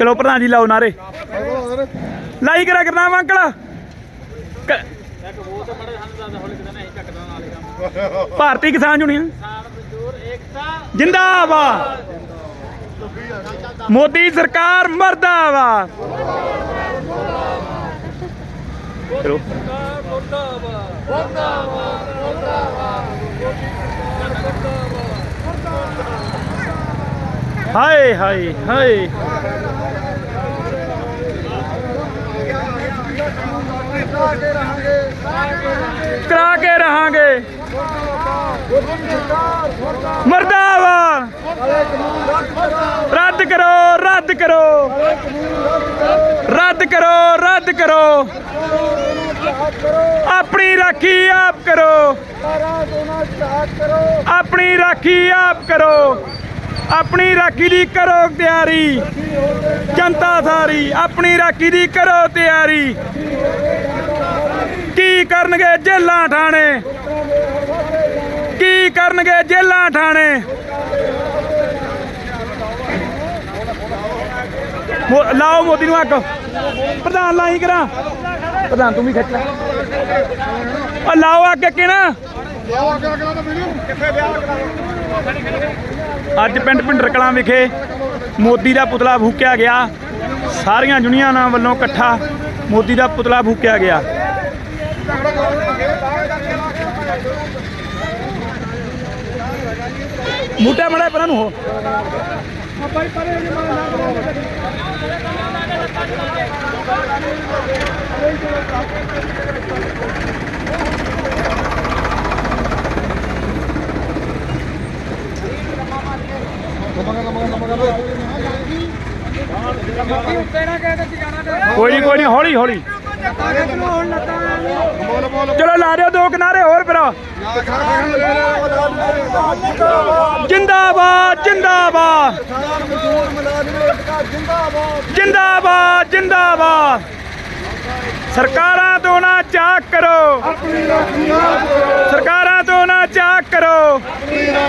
ਚਲੋ ਪ੍ਰਧਾਨ ਜੀ ਲਾਓ ਨਾਰੇ ਲਾਈ ਕਰਾ ਕਰਨਾ ਅੰਕਲ। ਕ- ਭਾਰਤੀ ਕਿਸਾਨ ਯੂਨੀਅਨ। ਜਿੰਦਾਬਾਦ। ਮੋਦੀ ਸਰਕਾਰ ਮਰਦਾਬਾਦ। ਚਲੋ ਹਾਏ ਹਾਏ ਹਾਏ। ਕਰਾ ਕੇ ਰਹਾਂਗੇ। ਮਰਦਾਬਾਦ। ਰੱਦ ਕਰੋ ਰੱਦ ਕਰੋ। ਰੱਦ ਕਰੋ ਰੱਦ ਕਰੋ। ਆਪਣੀ ਰਾਖੀ ਆਪ ਕਰੋ। ਆਪਣੀ ਰਾਖੀ ਆਪ ਕਰੋ। ਆਪਣੀ ਰਾਖੀ ਦੀ ਕਰੋ ਤਿਆਰੀ। ਜਨਤਾ ਸਾਰੀ ਆਪਣੀ ਰਾਖੀ ਦੀ ਕਰੋ ਤਿਆਰੀ। ਕੀ ਕਰਨਗੇ ਜੇਲਾਂ ਠਾਣੇ? ਕੀ ਕਰਨਗੇ ਜੇਲਾਂ ਠਾਣੇ? ਲਾਓ ਮੋਦੀ ਨੂੰ ਅੱਗ। ਪ੍ਰਧਾਨ ਲਾਈ ਕਰਾਂ। ਪ੍ਰਧਾਨ, ਤੂੰ ਵੀ ਖਿੱਚ ਲੈ। ਉਹ ਲਾਓ ਅੱਗ ਕਿਹਨਾਂ? ਅੱਜ ਪਿੰਡ ਪਿੰਡਰ ਕਲਾਂ ਵਿਖੇ ਮੋਦੀ ਦਾ ਪੁਤਲਾ ਫੂਕਿਆ ਗਿਆ। ਸਾਰੀਆਂ ਯੂਨੀਅਨਾਂ ਵੱਲੋਂ ਇਕੱਠਾ ਮੋਦੀ ਦਾ ਪੁਤਲਾ ਫੂਕਿਆ ਗਿਆ। ਮੂਟਾ ਮੜਾ ਪਰਾਂ ਨੂੰ ਹੋ। ਕੋਈ ਨਹੀਂ ਕੋਈ ਨਹੀਂ, ਹੌਲੀ ਹੌਲੀ। ਚਲੋ ਲਾ ਦਿਓ ਦੋ ਕਿਨਾਰੇ ਹੋਰ ਫਿਰ ਜਿੰਦਾਬਾਦ ਜਿੰਦਾਬਾਦ। ਜਿੰਦਾਬਾਦ ਜਿੰਦਾਬਾਦ। ਸਰਕਾਰਾਂ ਤੋਂ ਨਾ ਚਾਕ ਕਰੋ। ਸਰਕਾਰਾਂ ਤੋਂ ਨਾ ਚਾਕ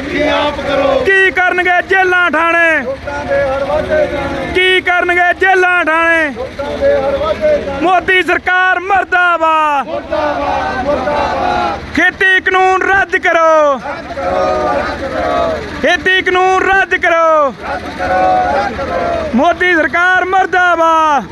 ਕਰੋ। ਕੀ ਕਰਨਗੇ ਜੇਲਾਂ ਠਾਣੇ? ਕੀ ਕਰਨਗੇ ਜੇਲਾਂ ਠਾਣੇ? ਮੋਦੀ ਸਰਕਾਰ ਮਰਦਾਬਾਦ। ਖੇਤੀ ਕਾਨੂੰਨ ਰੱਦ ਕਰੋ। ਖੇਤੀ ਕਾਨੂੰਨ ਰੱਦ ਕਰੋ। ਮੋਦੀ ਸਰਕਾਰ ਮਰਦਾਬਾਦ।